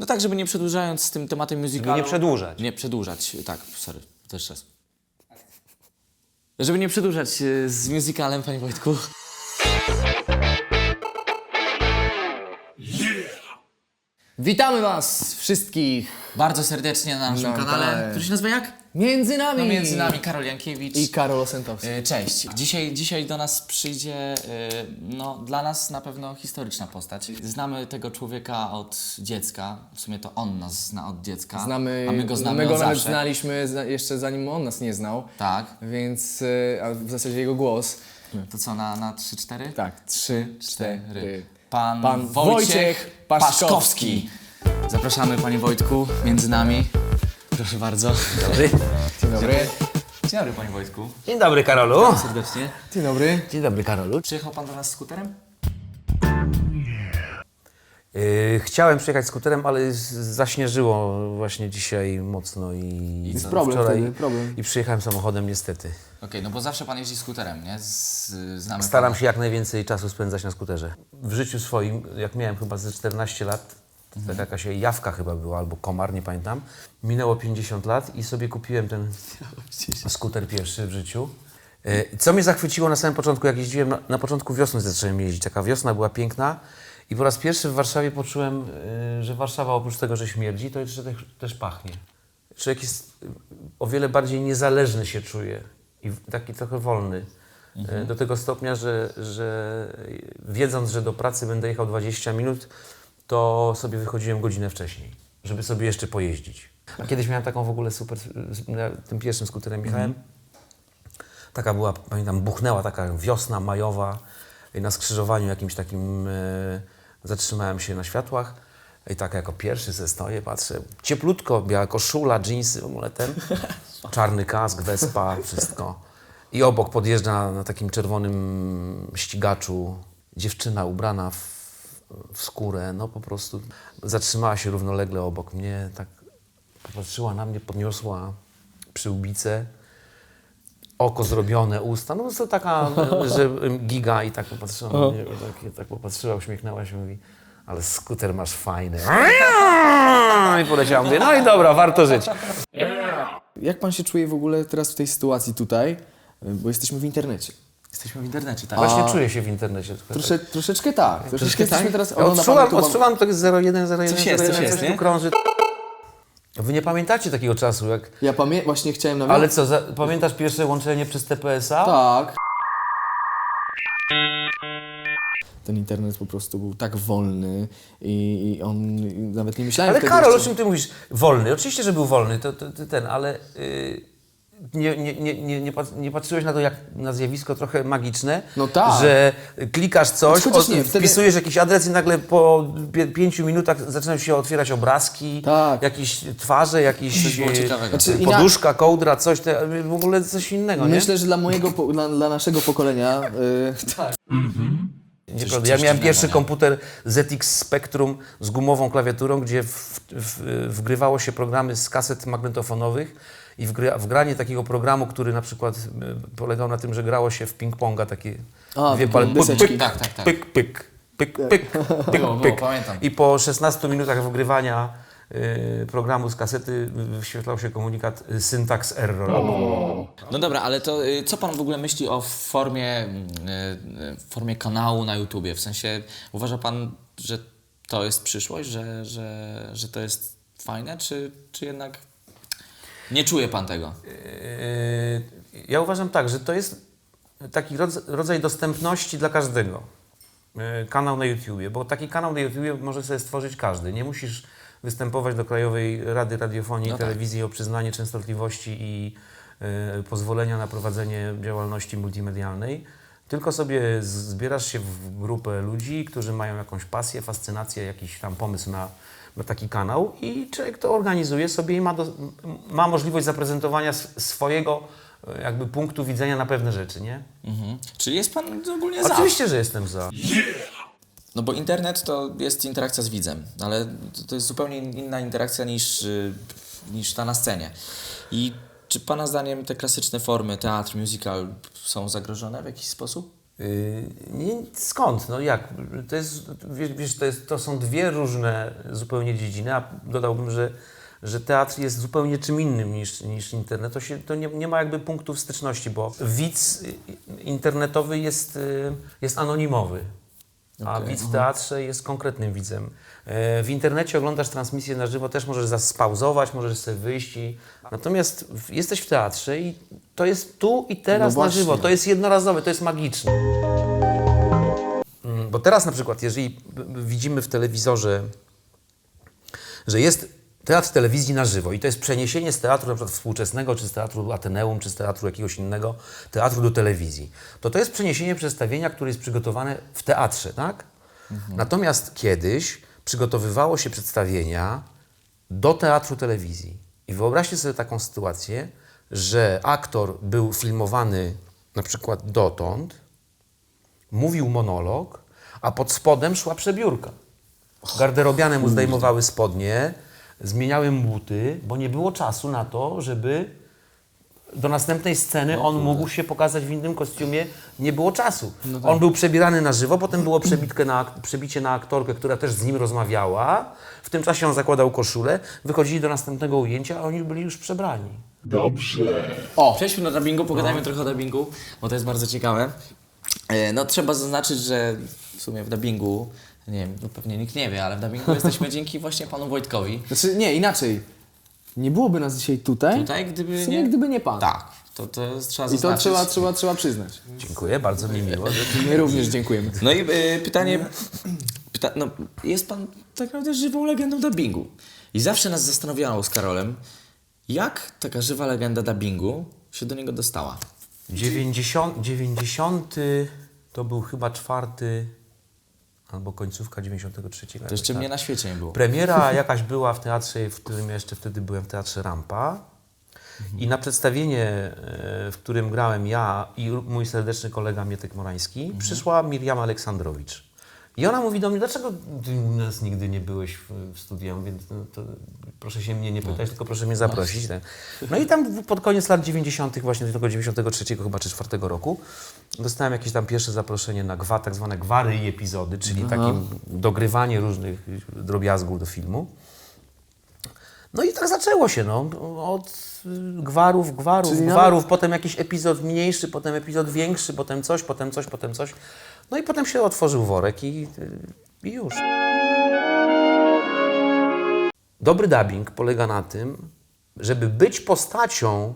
No tak, żeby nie przedłużając z tym tematem musicalu. nie przedłużać. Nie przedłużać, tak, sorry, też czas. Żeby nie przedłużać e, z musicalem, panie Wojtku. Witamy Was wszystkich Bardzo serdecznie na naszym Na kanale, kanale. który się nazywa jak? Między nami No między nami Karol Jankiewicz. i Karol Osentowski. E, Cześć. Dzisiaj, dzisiaj do nas przyjdzie, e, no dla nas na pewno historyczna postać. Znamy tego człowieka od dziecka, w sumie to on nas zna od dziecka, Znamy, a my go znamy my go od nawet zawsze. znaliśmy za, jeszcze zanim on nas nie znał, Tak. więc e, a w zasadzie jego głos. To co, na, na 3-4? Tak, trzy, cztery. Pan, Pan Wojciech. Paszkowski. Zapraszamy panie Wojtku, między nami. Proszę bardzo. Dobry. Dzień dobry. Dzień dobry panie Wojtku. Dzień dobry, Karolu. Serdecznie. Dzień dobry. Dzień dobry, Karolu. Przyjechał pan do nas skuterem? Yy, chciałem przyjechać skuterem, ale z- zaśnieżyło właśnie dzisiaj mocno i, Jest problem wczoraj wtedy, problem. i przyjechałem samochodem niestety. Okej, no bo zawsze pan jeździ skuterem, nie? Z, znamy Staram pana. się jak najwięcej czasu spędzać na skuterze. W życiu swoim, jak miałem chyba ze 14 lat, Mhm. taka jakaś jawka chyba była, albo komar, nie pamiętam. Minęło 50 lat i sobie kupiłem ten skuter pierwszy w życiu. E, Co mnie zachwyciło na samym początku, jak jeździłem, na, na początku wiosny zacząłem jeździć. Taka wiosna była piękna i po raz pierwszy w Warszawie poczułem, e, że Warszawa oprócz tego, że śmierdzi, to jeszcze też, też pachnie. Człowiek jest e, o wiele bardziej niezależny się czuje i taki trochę wolny. E, Do tego stopnia, że, że wiedząc, że do pracy będę jechał 20 minut, to sobie wychodziłem godzinę wcześniej, żeby sobie jeszcze pojeździć. A kiedyś miałem taką w ogóle super, tym pierwszym skuterem jechałem. Taka była, pamiętam, buchnęła taka wiosna majowa i na skrzyżowaniu jakimś takim e, zatrzymałem się na światłach i tak jako pierwszy ze stoję, patrzę, cieplutko, biała koszula, dżinsy, w ogóle ten, czarny kask, wespa, wszystko. I obok podjeżdża na takim czerwonym ścigaczu dziewczyna ubrana w, w skórę, no po prostu zatrzymała się równolegle obok mnie, tak popatrzyła na mnie, podniosła przyłbicę, oko zrobione, usta, no to taka, że giga i tak popatrzyła na mnie, tak, tak popatrzyła, uśmiechnęła się i mówi, ale skuter masz fajny. I poleciała, mówię, no i dobra, warto żyć. Jak pan się czuje w ogóle teraz w tej sytuacji tutaj? Bo jesteśmy w internecie. Jesteśmy w internecie, tak? Właśnie czuję się w internecie. trochę Trosze, troszeczkę tak. Troszeczkę tak? jesteśmy teraz... Ja pan odczuwam, odczuwam to 01, 01, Coś jest, 01, coś jest, coś nie? tu krąży. Wy nie pamiętacie takiego czasu, jak... Ja pamię... właśnie chciałem nawiązać... Ale co, za, pamiętasz pierwsze łączenie przez TPS-a? Tak. Ten internet po prostu był tak wolny i, i on nawet nie myślałem Ale Karol, o jeszcze- czym ty mówisz? Wolny. Oczywiście, że był wolny, to, to, to ten, ale yy, nie, nie, nie, nie, nie, pat- nie patrzyłeś na to jak na zjawisko trochę magiczne, No tak. że klikasz coś, od, nie, wtedy- wpisujesz jakiś adres i nagle po pie, pięciu minutach zaczynają się otwierać obrazki, Tak. jakieś twarze, jakieś e. Znaczy, poduszka, kołdra, coś, te, w ogóle coś innego, nie? Myślę, że dla mojego, po, dla, dla naszego pokolenia y, Nieprawda. coś Ja miałem pierwszy nie? komputer ZX Spectrum z gumową klawiaturą, gdzie w, w, wgrywało się programy z kaset magnetofonowych i wgry, wgranie takiego programu, który na przykład y, polegał na tym, że grało się w ping-ponga takie A, dwie pal- pyk, pyk, Tak, tak, tak. pyk, pyk, pyk, pyk, pyk, było, pyk. pamiętam. I po 16 minutach wgrywania y, programu z kasety y, wyświetlał się komunikat syntax error. No dobra, ale to co pan w ogóle myśli o formie, formie kanału na YouTubie? W sensie uważa pan, że to jest przyszłość, że, że, że to jest fajne, czy, czy jednak nie czuje pan tego? Yy, Ja uważam tak, że to jest taki rodz- rodzaj dostępności dla każdego. Yy, Kanał na YouTubie, bo taki kanał na YouTubie może sobie stworzyć każdy. Nie musisz występować do Krajowej Rady Radiofonii i No tak. Telewizji o przyznanie częstotliwości i yy, pozwolenia na prowadzenie działalności multimedialnej. Tylko sobie zbierasz się w grupę ludzi, którzy mają jakąś pasję, fascynację, jakiś tam pomysł na, na taki kanał i człowiek to organizuje sobie i ma, do, ma możliwość zaprezentowania sw- swojego e, jakby punktu widzenia na pewne rzeczy, nie? Mhm. Czyli jest pan ogólnie za? Oczywiście, że jestem za. No bo internet to jest interakcja z widzem, ale to- to jest zupełnie inna interakcja niż, y, niż ta na scenie. I czy Pana zdaniem te klasyczne formy, teatr, musical są zagrożone w jakiś sposób? Yy, nie, skąd? No jak? To, jest, wiesz, to, jest, to są dwie różne zupełnie dziedziny, a dodałbym, że, że teatr jest zupełnie czym innym niż, niż internet. To, się, to nie, nie ma jakby punktów styczności, bo widz internetowy jest, y, jest anonimowy, a widz w teatrze jest konkretnym widzem. E, W internecie oglądasz transmisję na żywo, też możesz spauzować, możesz sobie wyjść. I... Natomiast jesteś w teatrze i to jest tu i teraz No na żywo. To jest jednorazowe, to jest magiczne. Mm, Bo teraz na przykład, jeżeli widzimy w telewizorze, że jest teatr telewizji na żywo i to jest przeniesienie z teatru na przykład współczesnego, czy z teatru Ateneum, czy z teatru jakiegoś innego, teatru do telewizji, to to jest przeniesienie przedstawienia, które jest przygotowane w teatrze, tak? Natomiast kiedyś przygotowywało się przedstawienia do teatru telewizji. I wyobraźcie sobie taką sytuację, że aktor był filmowany na przykład dotąd, mówił monolog, a pod spodem szła przebiórka. Garderobiane mu zdejmowały spodnie, zmieniały mu buty, bo nie było czasu na to, żeby do następnej sceny on mógł się pokazać w innym kostiumie. Nie było czasu. On był przebierany na żywo, potem było przebitkę na, przebicie na aktorkę, która też z nim rozmawiała. W tym czasie on zakładał koszulę, wychodzili do następnego ujęcia, a oni byli już przebrani. O! Przejdźmy do dubbingu, pogadajmy trochę o dubbingu, bo to jest bardzo ciekawe. E, No trzeba zaznaczyć, że w sumie w dubbingu, nie wiem, no pewnie nikt nie wie, ale w dubbingu jesteśmy dzięki właśnie panu Wojtkowi. Znaczy, nie, inaczej. Nie byłoby nas dzisiaj tutaj, Tutaj, gdyby w sumie, nie... gdyby nie pan. Tak, to, to trzeba I to zaznaczyć. trzeba, trzeba, trzeba przyznać. Dziękuję, bardzo mi miło. Że... My również dziękujemy. No i y, pytanie, pyta, no, jest pan tak naprawdę żywą legendą dubbingu. I zawsze nas zastanawiało z Karolem, jak taka żywa legenda dubbingu się do niego dostała. 90, 90 to był chyba czwarty albo końcówka 93. To jeszcze mnie na świecie nie było. Premiera jakaś była w teatrze, w którym ja jeszcze wtedy byłem w teatrze Rampa. I na przedstawienie, e, w którym grałem ja i mój serdeczny kolega Mietek Morański, przyszła Miriam Aleksandrowicz. I ona mówi do mnie, dlaczego ty u nas nigdy nie byłeś w, w studiu? Ja mówię, no, proszę się mnie nie pytać, tylko proszę mnie zaprosić. tak. No i tam pod koniec lat 90., właśnie tego 93 chyba czy 4 roku, dostałem jakieś tam pierwsze zaproszenie na gwa, tak zwane gwary i epizody, czyli takie dogrywanie różnych drobiazgów do filmu. No i tak zaczęło się, no, od y, gwarów, gwarów, Czyli gwarów, potem jakiś epizod mniejszy, potem epizod większy, potem coś, potem coś, potem coś. No i potem się otworzył worek i, y, i już. Dobry dubbing polega na tym, żeby być postacią,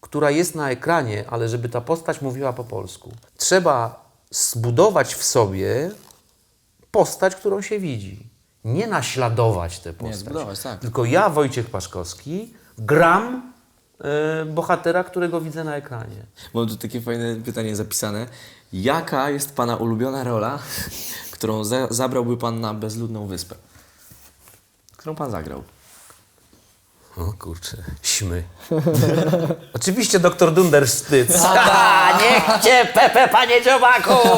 która jest na ekranie, ale żeby ta postać mówiła po polsku. Trzeba zbudować w sobie postać, którą się widzi. Nie naśladować tę postać. zbudować, tak. Tylko ja, Wojciech Paszkowski, gram e, bohatera, którego widzę na ekranie. Mam tu takie fajne pytanie zapisane. Jaka jest pana ulubiona rola, którą za, zabrałby pan na bezludną wyspę? Którą pan zagrał? O kurczę, śmy. Oczywiście doktor Dundersztyc. A, niech cię Pepe, panie dziobaku!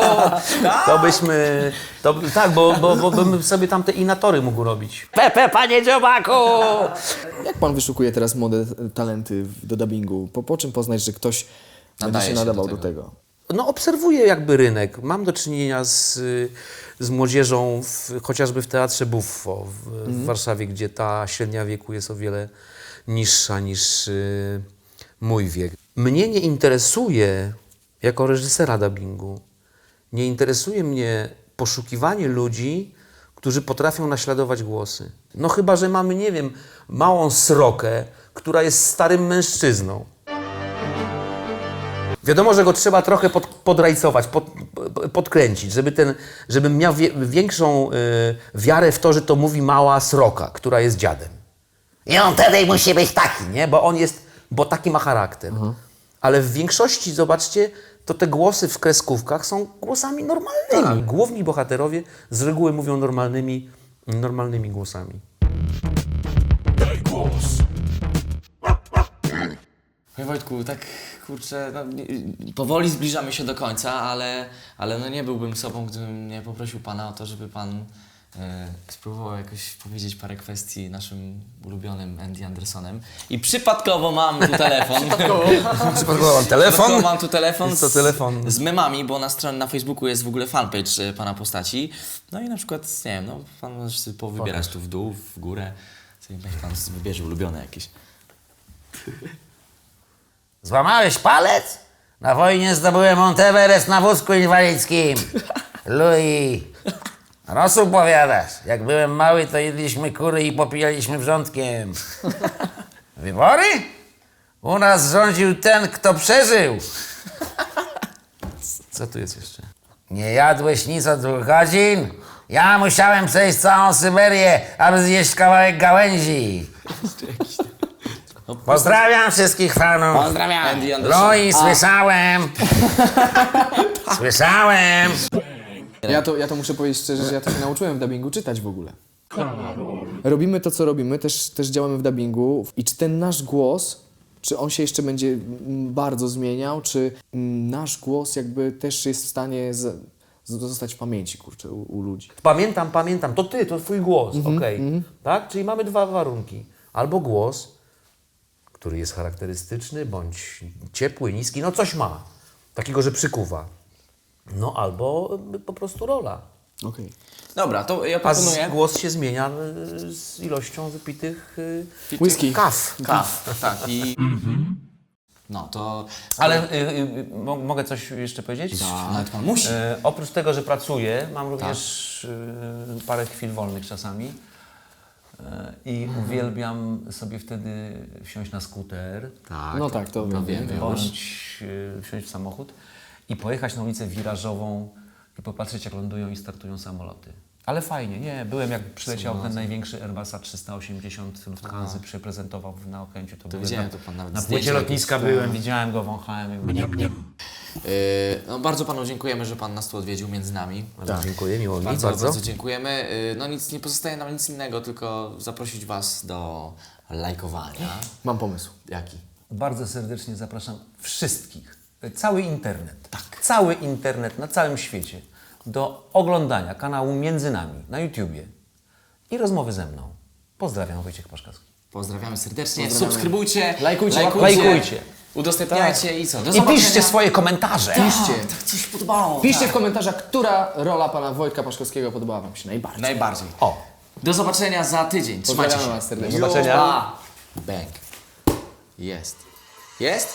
To byśmy... To, tak, bo, bo, bo bym sobie tam te inatory mógł robić. Pepe, panie dziobaku! Jak pan wyszukuje teraz młode talenty w- do dubbingu? Po, po czym poznać, że ktoś będzie Nadaje się się do nadawał do tego. No obserwuję jakby rynek. Mam do czynienia z, z młodzieżą w, chociażby w Teatrze Buffo w, w Warszawie, gdzie ta średnia wieku jest o wiele niższa niż y, mój wiek. Mnie nie interesuje, jako reżysera dubbingu, nie interesuje mnie poszukiwanie ludzi, którzy potrafią naśladować głosy. No chyba, że mamy, nie wiem, małą srokę, która jest starym mężczyzną. Wiadomo, że go trzeba trochę pod, podrajcować, pod, podkręcić, żeby ten, żebym miał wie, większą y, wiarę w to, że to mówi mała sroka, która jest dziadem. I on wtedy musi być taki, nie? Bo on jest, bo taki ma charakter. Ale w większości, zobaczcie, to te głosy w kreskówkach są głosami normalnymi. Główni bohaterowie z reguły mówią normalnymi, normalnymi głosami. Panie Wojtku, tak kurczę, no, nie- powoli zbliżamy się do końca, ale, ale no nie byłbym sobą, gdybym nie poprosił Pana o to, żeby Pan e, spróbował jakoś powiedzieć parę kwestii naszym ulubionym Andy Andersonem. I przypadkowo mam tu telefon. Przypadkowo mam telefon. Przypadkowo mam tu telefon. Jest to z- telefon. Z memami, bo na stronie na Facebooku jest w ogóle fanpage e, pana postaci. No i na przykład, nie wiem, no pan może sobie powybierać tu w dół, w górę. Sobie niech pan wybierze ulubione jakieś. Złamałeś palec? Na wojnie zdobyłem Monteverest na wózku inwalidzkim. Louis. Rosół powiadasz. Jak byłem mały, to jedliśmy kury i popijaliśmy wrzątkiem. Wybory? U nas rządził ten, kto przeżył. Co tu jest jeszcze? Nie jadłeś nic od dwóch godzin? Ja musiałem przejść całą Syberię, aby zjeść kawałek gałęzi. Pozdrawiam wszystkich fanów. Pozdrawiam! Andy Anderson. Louis, słyszałem. Słyszałem. Ja to, ja to muszę powiedzieć szczerze, że ja to się nauczyłem w dubbingu czytać w ogóle. Robimy to, co robimy, też, też działamy w dubbingu i czy ten nasz głos, czy on się jeszcze będzie mm, bardzo zmieniał, czy mm, nasz głos jakby też jest w stanie z, z, zostać w pamięci, kurczę, u, u ludzi. Pamiętam, pamiętam. To ty, to twój głos. Okej. Tak? Czyli mamy dwa warunki. Albo głos, który jest charakterystyczny, bądź ciepły, niski, no coś ma. Takiego, że przykuwa. No albo y, po prostu rola. Okej. Dobra, to ja A proponuję... głos się zmienia y, z ilością wypitych y, Whisky. kaw. Kaw, tak. I... No to... Ale y, y, mo- mogę coś jeszcze powiedzieć? Nawet pan musi. E, oprócz tego, że pracuję, mam również e, parę chwil wolnych czasami i uwielbiam sobie wtedy wsiąść na skuter Tak. No tak, to wiem, wiem. bądź e, wsiąść w samochód i pojechać na ulicę wirażową i popatrzeć, jak lądują i startują samoloty. Ale fajnie, nie, byłem jak przyleciał ten największy Airbusa 380 Lufthansa, przeprezentował na Okęciu. To, byłem widziałem, na, to pan nawet na płycie lotniska byłem, widziałem go, wąchałem. Yy, no bardzo panu dziękujemy, że pan nas tu odwiedził między nami. Bardzo dziękuję, miło mi Bardzo, bardzo. bardzo dziękujemy. Yy, no nic, nie pozostaje nam nic innego, tylko zaprosić was do lajkowania. Mam pomysł. Jaki? Bardzo serdecznie zapraszam wszystkich, cały internet, tak. cały internet na całym świecie do oglądania kanału Między Nami na YouTubie i rozmowy ze mną. Pozdrawiam, Wojciech Paszkowski. Pozdrawiamy serdecznie. Pozdrawiamy. Subskrybujcie, Lajkujcie. Lajkujcie. Udostępniajcie i co? Do I zobaczenia. piszcie swoje komentarze. Piszcie. Tak, coś podobało. Piszcie w komentarzach, która rola pana Wojtka Paszkowskiego podobała wam się najbardziej. Najbardziej. O, Do zobaczenia za tydzień. Trzymajcie się. Was serdecznie. Do zobaczenia. Bang. Jest. Jest?